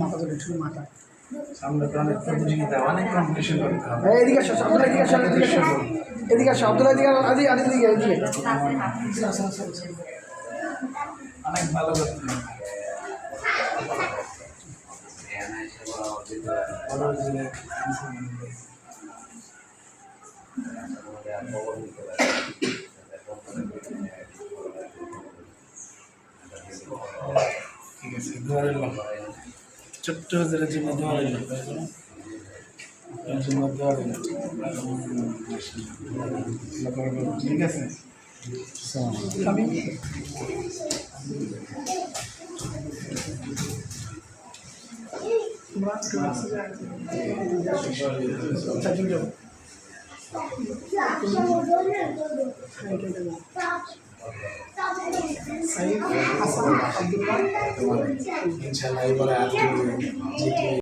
মাথা ধরে একটু মাথা সামনে তো অনেক প্রতিযোগিতা অনেক কম্পিটিশন করতে হবে এদিকে আসো আব্দুল্লাহ এদিকে আসো এদিকে আসো এদিকে আসো আব্দুল্লাহ এদিকে আদি আদি এদিকে এদিকে। অনেক ভালো করতে হবে বড় যে দোয়া রইল ছোট্ট জেলের জন্য দোয়া রইল জন্য ঠিক আছে? আমি সাইদ হাসান আব্দুল্লাহ ইনশাআল্লাহ এবারে আর